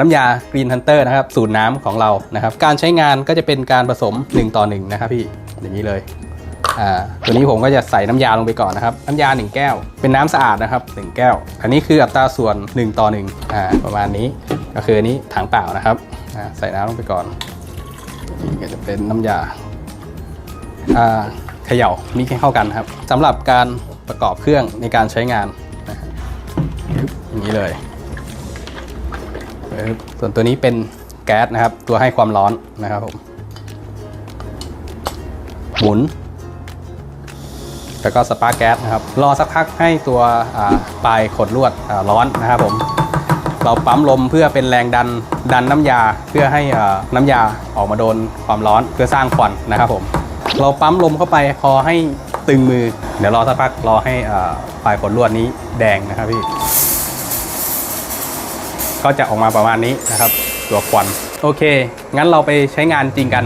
น้ำยา Green Hunter นะครับสูตรน้ำของเรานะครับ การใช้งานก็จะเป็นการผสม 1 ต่อ 1 นะครับพี่อย่างนี้เลยอ่าตัวนี้ผมก็จะใส่น้ำยาลงไปก่อนนะครับ น้ำยา 1 แก้ว เป็นน้ำสะอาดนะครับ 1 แก้ว อันนี้คืออัตราส่วน 1 ต่อ1อ่าประมาณนี้ก็คืออันนี้ถังเปล่านะครับอ่าใส่น้ำลงไปก่อนนี่ก็จะเป็นน้ำยาอ่าเขย่ามิกให้เข้ากันครับสำหรับการประกอบเครื่องในการใช้งานนะอย่างนี้เลย ส่วนตัวนี้เป็นแก๊สนะครับ ตัวให้ความร้อนนะครับผมหมุน แล้วก็สปาร์กแก๊สนะครับ รอสักพักให้ตัวปลายขดลวดร้อนนะครับผม เราปั๊มลมเพื่อเป็นแรงดันดันน้ำยาเพื่อให้น้ำยาออกมาโดนความร้อนเพื่อสร้างควันนะครับผม เราปั๊มลมเข้าไปพอให้ตึงมือ เดี๋ยวรอสักพักรอให้ปลายขดลวดนี้แดงนะครับพี่ ก็จะออกมาประมาณนี้นะครับ ตัวควันโอเค งั้นเราไปใช้งานจริงกัน